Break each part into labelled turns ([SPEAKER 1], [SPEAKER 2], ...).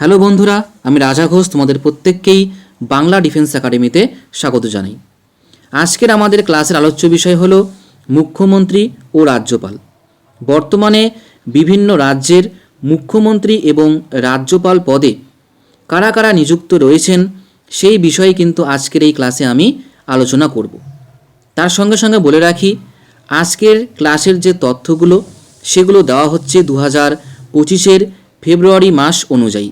[SPEAKER 1] hello বন্ধুরা আমি রাজা ঘোষ তোমাদের প্রত্যেককেই বাংলা ডিফেন্স একাডেমিতে স্বাগত জানাই আজকের আমাদের ক্লাসের আলোচ্য বিষয় হলো মুখ্যমন্ত্রী ও রাজ্যপাল বর্তমানে বিভিন্ন রাজ্যের মুখ্যমন্ত্রী এবং রাজ্যপাল পদে কারা কারা নিযুক্ত রয়েছেন সেই বিষয়ে কিন্তু আজকের এই ক্লাসে আমি আলোচনা করব তার সঙ্গে সঙ্গে বলে রাখি আজকের ক্লাসের যে তথ্যগুলো সেগুলো দেওয়া হচ্ছে দু হাজার পঁচিশের ফেব্রুয়ারি মাস অনুযায়ী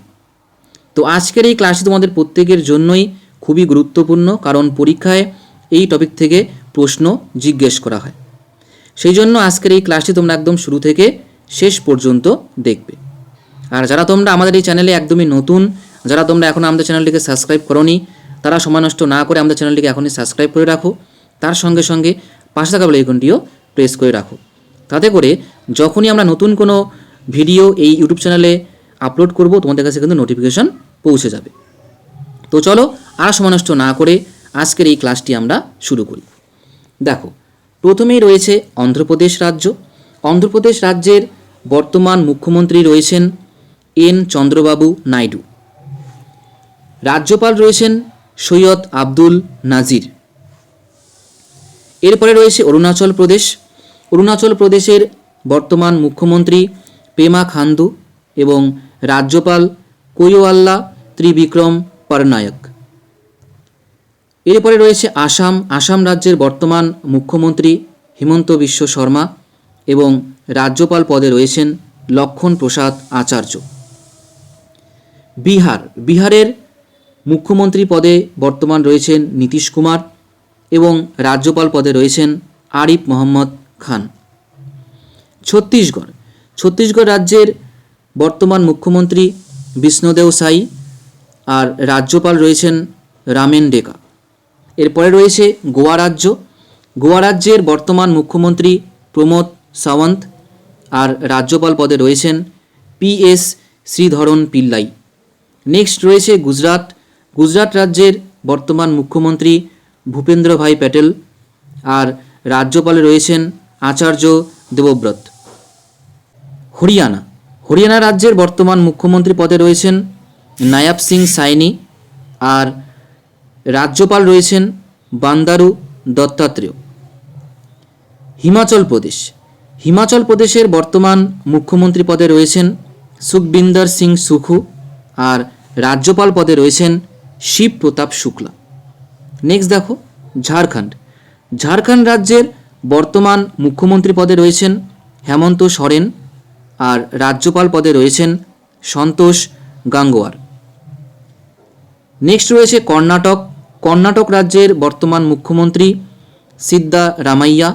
[SPEAKER 1] তো আজকের এই ক্লাসটি তোমাদের প্রত্যেকের জন্যই খুবই গুরুত্বপূর্ণ কারণ পরীক্ষায় এই টপিক থেকে প্রশ্ন জিজ্ঞেস করা হয় সেই জন্য আজকের এই ক্লাসটি তোমরা একদম শুরু থেকে শেষ পর্যন্ত দেখবে আর যারা তোমরা আমাদের এই চ্যানেলে একদমই নতুন যারা তোমরা এখন আমাদের চ্যানেলটিকে সাবস্ক্রাইব করনি তারা সময় নষ্ট না করে আমাদের চ্যানেলটিকে এখনই সাবস্ক্রাইব করে রাখো তার সঙ্গে সঙ্গে পাশে থাকা বেলাইকনটিও প্রেস করে রাখো তাতে করে যখনই আমরা নতুন কোনো ভিডিও এই ইউটিউব চ্যানেলে আপলোড করব তোমাদের কাছে কিন্তু নোটিফিকেশন পৌঁছে যাবে তো চলো আর সমানষ্ট না করে আজকের এই ক্লাসটি আমরা শুরু করি দেখো প্রথমেই রয়েছে অন্ধ্রপ্রদেশ রাজ্য অন্ধ্রপ্রদেশ রাজ্যের বর্তমান মুখ্যমন্ত্রী রয়েছেন এন চন্দ্রবাবু নাইডু রাজ্যপাল রয়েছেন সৈয়দ আব্দুল নাজির এরপরে রয়েছে অরুণাচল প্রদেশ অরুণাচল প্রদেশের বর্তমান মুখ্যমন্ত্রী পেমা খান্দু এবং রাজ্যপাল কৈওয়াল্লা ত্রিবিক্রম পারনায়ক এরপরে রয়েছে আসাম আসাম রাজ্যের বর্তমান মুখ্যমন্ত্রী হিমন্ত বিশ্ব শর্মা এবং রাজ্যপাল পদে রয়েছেন লক্ষণ প্রসাদ আচার্য বিহার বিহারের মুখ্যমন্ত্রী পদে বর্তমান রয়েছেন নীতিশ কুমার এবং রাজ্যপাল পদে রয়েছেন আরিফ মোহাম্মদ খান ছত্তিশগড় ছত্তিশগড় রাজ্যের বর্তমান মুখ্যমন্ত্রী বিষ্ণুদেও সাই আর রাজ্যপাল রয়েছেন রামেন ডেকা এরপরে রয়েছে গোয়া রাজ্য গোয়া রাজ্যের বর্তমান মুখ্যমন্ত্রী প্রমোদ সাওয়ন্ত আর রাজ্যপাল পদে রয়েছেন P S Sreedharan Pillai next রয়েছে গুজরাট গুজরাট রাজ্যের বর্তমান মুখ্যমন্ত্রী ভূপেন্দ্রভাই প্যাটেল আর রাজ্যপালে রয়েছেন আচার্য দেবব্রত হরিয়ানা হরিয়ানা রাজ্যের বর্তমান মুখ্যমন্ত্রী পদে রয়েছেন নায়াব সিং সাইনি আর রাজ্যপাল রয়েছেন বান্দারু দত্তাত্রেয় হিমাচল প্রদেশ হিমাচল প্রদেশের বর্তমান মুখ্যমন্ত্রী পদে রয়েছেন সুখবিন্দর সিং সুখু আর রাজ্যপাল পদে রয়েছেন শিব প্রতাপ শুক্লা নেক্সট দেখো ঝাড়খণ্ড ঝাড়খণ্ড রাজ্যের বর্তমান মুখ্যমন্ত্রী পদে রয়েছেন হেমন্ত সোরেন আর রাজ্যপাল পদে রয়েছেন সন্তোষ গাঙ্গোয়ার নেক্সট রয়েছে কর্ণাটক কর্ণাটক রাজ্যের বর্তমান মুখ্যমন্ত্রী সিদ্দা রামাইয়া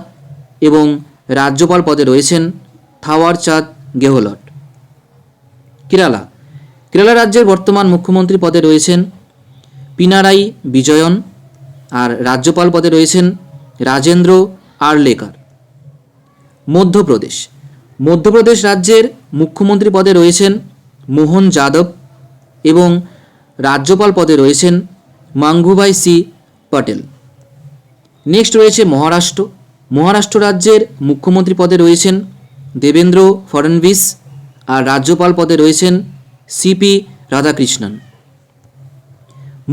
[SPEAKER 1] এবং রাজ্যপাল পদে রয়েছেন থাওয়ার চাঁদ গেহলট কেরালা কেরালা রাজ্যের বর্তমান মুখ্যমন্ত্রী পদে রয়েছেন পিনারাই বিজয়ন আর রাজ্যপাল পদে রয়েছেন রাজেন্দ্র আরলেকার মধ্যপ্রদেশ মধ্যপ্রদেশ রাজ্যের মুখ্যমন্ত্রী পদে রয়েছেন মোহন যাদব এবং রাজ্যপাল পদে রয়েছেন মাঙ্গুভাই সি পটেল নেক্সট রয়েছে মহারাষ্ট্র মহারাষ্ট্র রাজ্যের মুখ্যমন্ত্রী পদে রয়েছেন দেবেন্দ্র ফডনভিস আর রাজ্যপাল পদে রয়েছেন সিপি রাধাকৃষ্ণন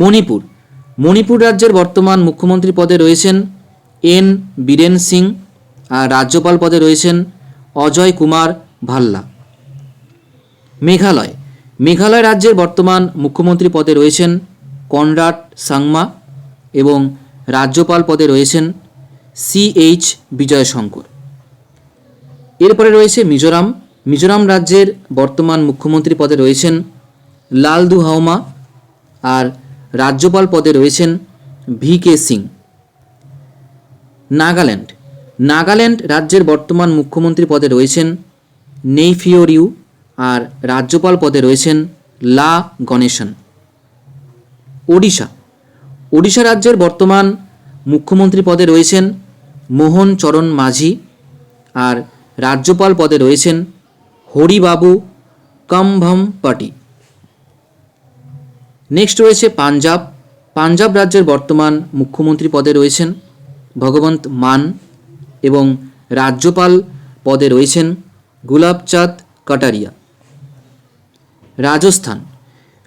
[SPEAKER 1] মণিপুর মণিপুর রাজ্যের বর্তমান মুখ্যমন্ত্রী পদে রয়েছেন এন বীরেন সিং আর রাজ্যপাল পদে রয়েছেন অজয় কুমার ভাল্লা মেঘালয় মেঘালয় রাজ্যের বর্তমান মুখ্যমন্ত্রী পদে রয়েছেন কনরাট সাংমা এবং রাজ্যপাল পদে রয়েছেন সি এইচ শঙ্কর এরপরে রয়েছে মিজোরাম মিজোরাম রাজ্যের বর্তমান মুখ্যমন্ত্রী পদে রয়েছেন লালদু হাওমা আর রাজ্যপাল পদে রয়েছেন ভি কে সিং নাগাল্যান্ড নাগাল্যান্ড রাজ্যের বর্তমান মুখ্যমন্ত্রী পদে রয়েছেন নেইফিওরিউ আর রাজ্যপাল পদে রয়েছেন লা গণেশন ওড়িশা ওড়িশা রাজ্যের বর্তমান মুখ্যমন্ত্রী পদে রয়েছেন মোহন চরণ মাঝি আর রাজ্যপাল পদে রয়েছেন হরিবাবু কম্ভম পাটি নেক্সট রয়েছে পাঞ্জাব পাঞ্জাব রাজ্যের বর্তমান মুখ্যমন্ত্রী পদে রয়েছেন ভগবন্ত মান এবং রাজ্যপাল পদে রয়েছেন গুলাবচাঁদ কাটারিয়া রাজস্থান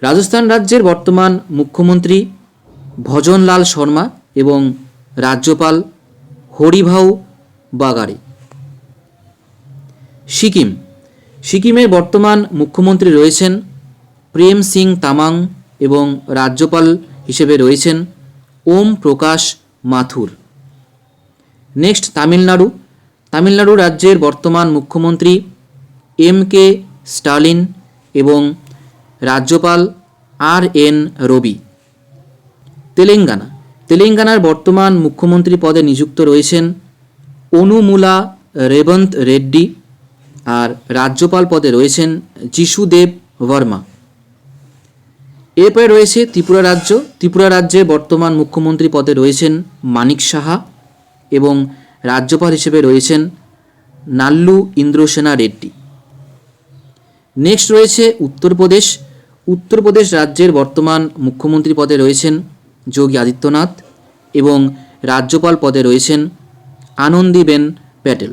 [SPEAKER 1] রাজস্থান রাজ্যের বর্তমান মুখ্যমন্ত্রী ভজনলাল শর্মা এবং রাজ্যপাল হরিভাউ বাগারি সিকিম সিকিমের বর্তমান মুখ্যমন্ত্রী রয়েছেন প্রেম সিং তামাং এবং রাজ্যপাল হিসেবে রয়েছেন ওম প্রকাশ মাথুর নেক্সট তামিলনাড়ু তামিলনাড়ু রাজ্যের বর্তমান মুখ্যমন্ত্রী এম কে স্টালিন এবং রাজ্যপাল আর এন রবি তেলেঙ্গানা তেলেঙ্গানার বর্তমান মুখ্যমন্ত্রী পদে নিযুক্ত রয়েছেন অনুমুলা রেবন্ত রেড্ডি আর রাজ্যপাল পদে রয়েছেন যিশুদেব বর্মা এরপরে রয়েছে ত্রিপুরা রাজ্য ত্রিপুরা রাজ্যে বর্তমান মুখ্যমন্ত্রী পদে রয়েছেন মানিক সাহা এবং রাজ্যপাল হিসেবে রয়েছেন নাল্লু ইন্দ্রসেনা রেড্ডি নেক্সট রয়েছে উত্তরপ্রদেশ উত্তরপ্রদেশ রাজ্যের বর্তমান মুখ্যমন্ত্রী পদে রয়েছেন যোগী আদিত্যনাথ এবং রাজ্যপাল পদে রয়েছেন আনন্দিবেন প্যাটেল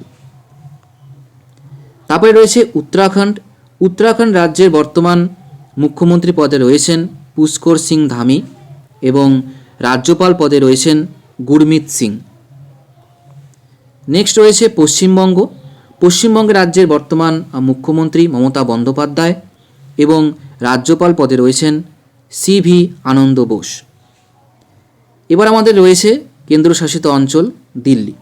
[SPEAKER 1] তারপরে রয়েছে উত্তরাখণ্ড উত্তরাখণ্ড রাজ্যের বর্তমান মুখ্যমন্ত্রী পদে রয়েছেন পুষ্কর সিং ধামি এবং রাজ্যপাল পদে রয়েছেন গুরমিত সিং নেক্সট রয়েছে পশ্চিমবঙ্গ পশ্চিমবঙ্গ রাজ্যের বর্তমান মুখ্যমন্ত্রী মমতা বন্দ্যোপাধ্যায় এবং রাজ্যপাল পদে রয়েছেন সি ভি আনন্দ বোস এবার আমাদের রয়েছে কেন্দ্রশাসিত অঞ্চল দিল্লি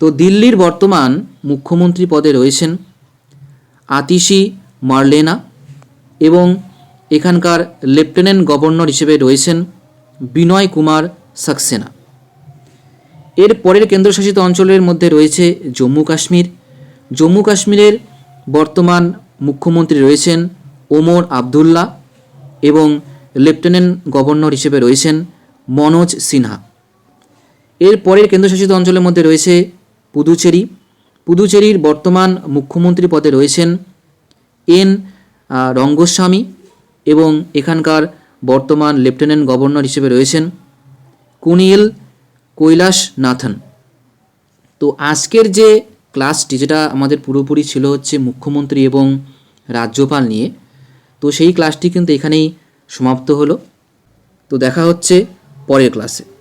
[SPEAKER 1] তো দিল্লির বর্তমান মুখ্যমন্ত্রী পদে রয়েছেন আতিশি মার্লেনা এবং এখানকার লেফটেন্যান্ট গভর্নর হিসেবে রয়েছেন বিনয় কুমার সাকসেনা এর পরের কেন্দ্রশাসিত অঞ্চলের মধ্যে রয়েছে জম্মু কাশ্মীর জম্মু কাশ্মীরের বর্তমান মুখ্যমন্ত্রী রয়েছেন ওমর আবদুল্লাহ এবং লেফটেন্যান্ট গভর্নর হিসেবে রয়েছেন মনোজ সিনহা এর পরের কেন্দ্রশাসিত অঞ্চলের মধ্যে রয়েছে পুদুচেরি পুদুচেরির বর্তমান মুখ্যমন্ত্রী পদে রয়েছেন এন রঙ্গস্বামী এবং এখানকার বর্তমান লেফটেন্যান্ট গভর্নর হিসেবে রয়েছেন কুনিয়েল কৈলাস নাথন তো আজকের যে ক্লাসটি যেটা আমাদের পুরোপুরি ছিল হচ্ছে মুখ্যমন্ত্রী এবং রাজ্যপাল নিয়ে তো সেই ক্লাসটি কিন্তু এখানেই সমাপ্ত হলো তো দেখা হচ্ছে পরের ক্লাসে